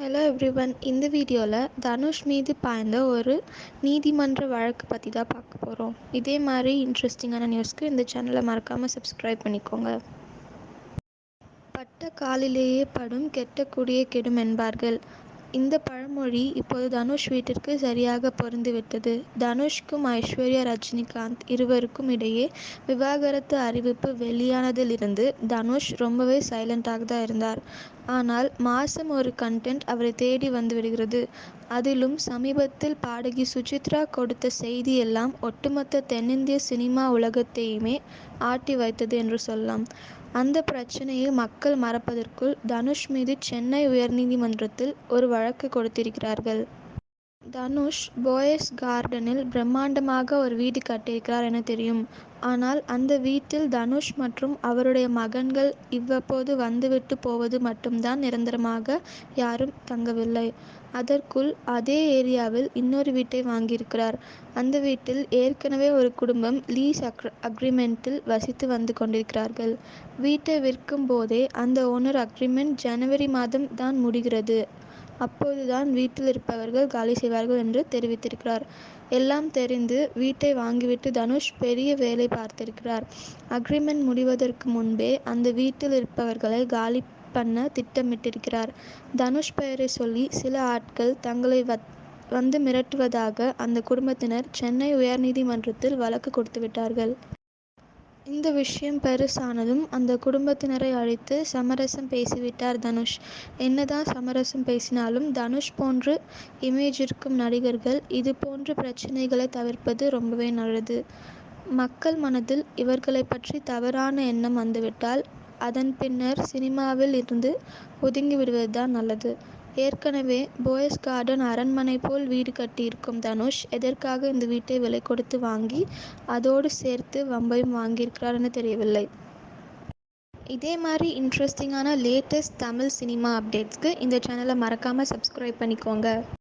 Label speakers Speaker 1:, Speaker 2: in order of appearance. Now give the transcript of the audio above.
Speaker 1: Hello everyone இந்த வீடியோவில் தனுஷ் மீது பாய்ந்த ஒரு நீதிமன்ற வழக்கு பற்றி தான் பார்க்க போகிறோம் இதே மாதிரி இன்ட்ரெஸ்டிங்கான நியூஸ்க்கு இந்த சேனலை மறக்காமல் சப்ஸ்கிரைப் பண்ணிக்கோங்க. பட்ட காலிலேயே படும் கெட்ட குடியே கெடும் என்பார்கள். இந்த பழமொழி இப்போது தனுஷ் வீட்டிற்கு சரியாக பொருந்துவிட்டது. தனுஷ்க்கும் ஐஸ்வர்யா ரஜினிகாந்த் இருவருக்கும் இடையே விவாகரத்து அறிவிப்பு வெளியானதிலிருந்து தனுஷ் ரொம்பவே சைலண்டாக தான் இருந்தார். ஆனால் மாதம் ஒரு கண்டென்ட் அவரை தேடி வந்து விடுகிறது. அதிலும் சமீபத்தில் பாடகி சுசித்ரா கொடுத்த செய்தி எல்லாம் ஒட்டுமொத்த தென்னிந்திய சினிமா உலகத்தையுமே ஆட்டி வைத்தது என்று சொல்லலாம். அந்த பிரச்சனையை மக்கள் மறப்பதற்குள் தனுஷ் மீது சென்னை உயர்நீதிமன்றத்தில் ஒரு வழக்கு கொடுத்திருக்கிறார்கள். தனுஷ் போயஸ் கார்டனில் பிரம்மாண்டமாக ஒரு வீடு கட்டியிருக்கிறார் என தெரியும். ஆனால் அந்த வீட்டில் தனுஷ் மற்றும் அவருடைய மகன்கள் இவ்வப்போது வந்துவிட்டு போவது மட்டும்தான் நிரந்தரமாக யாரும் தங்கவில்லை. அதற்குள் அதே ஏரியாவில் இன்னொரு வீட்டை வாங்கியிருக்கிறார். அந்த வீட்டில் ஏற்கனவே ஒரு குடும்பம் லீஸ் அக் அக்ரிமெண்ட்டில் வசித்து வந்து கொண்டிருக்கிறார்கள். வீட்டை விற்கும் போதே அந்த ஓனர் அக்ரிமெண்ட் ஜனவரி மாதம் தான் முடிகிறது. அப்போதுதான் வீட்டில் இருப்பவர்கள் காலி செய்வார்கள் என்று தெரிவித்திருக்கிறார். எல்லாம் தெரிந்து வீட்டை வாங்கிவிட்டு தனுஷ் பெரிய வேலை பார்த்திருக்கிறார். அக்ரிமெண்ட் முடிவதற்கு முன்பே அந்த வீட்டில் இருப்பவர்களை காலி பண்ண திட்டமிட்டிருக்கிறார். தனுஷ் பெயரை சொல்லி சில ஆட்கள் தங்களை வத் வந்து மிரட்டுவதாக அந்த குடும்பத்தினர் சென்னை உயர்நீதிமன்றத்தில் வழக்கு கொடுத்துவிட்டார்கள். இந்த விஷயம் பெருசானதும் அந்த குடும்பத்தினரை அழைத்து சமரசம் பேசிவிட்டார் தனுஷ். என்னதான் சமரசம் பேசினாலும் தனுஷ் போன்று இமேஜ் இருக்கும் நடிகர்கள் இது போன்ற பிரச்சனைகளை தவிர்ப்பது ரொம்பவே நல்லது. மக்கள் மனதில் இவர்களை பற்றி தவறான எண்ணம் வந்துவிட்டால் அதன் பின்னர் சினிமாவில் இருந்து ஒதுங்கி விடுவது தான் நல்லது. ஏற்கனவே போயஸ் கார்டன் அரண்மனை போல் வீடு கட்டியிருக்கும் தனுஷ் எதற்காக இந்த வீட்டை விலை கொடுத்து வாங்கி அதோடு சேர்த்து வம்பையும் வாங்கியிருக்கிறார்னு தெரியவில்லை. இதே மாதிரி இன்ட்ரெஸ்டிங்கான லேட்டஸ்ட் தமிழ் சினிமா அப்டேட்ஸ்க்கு இந்த சேனலை மறக்காமல் சப்ஸ்கிரைப் பண்ணிக்கோங்க.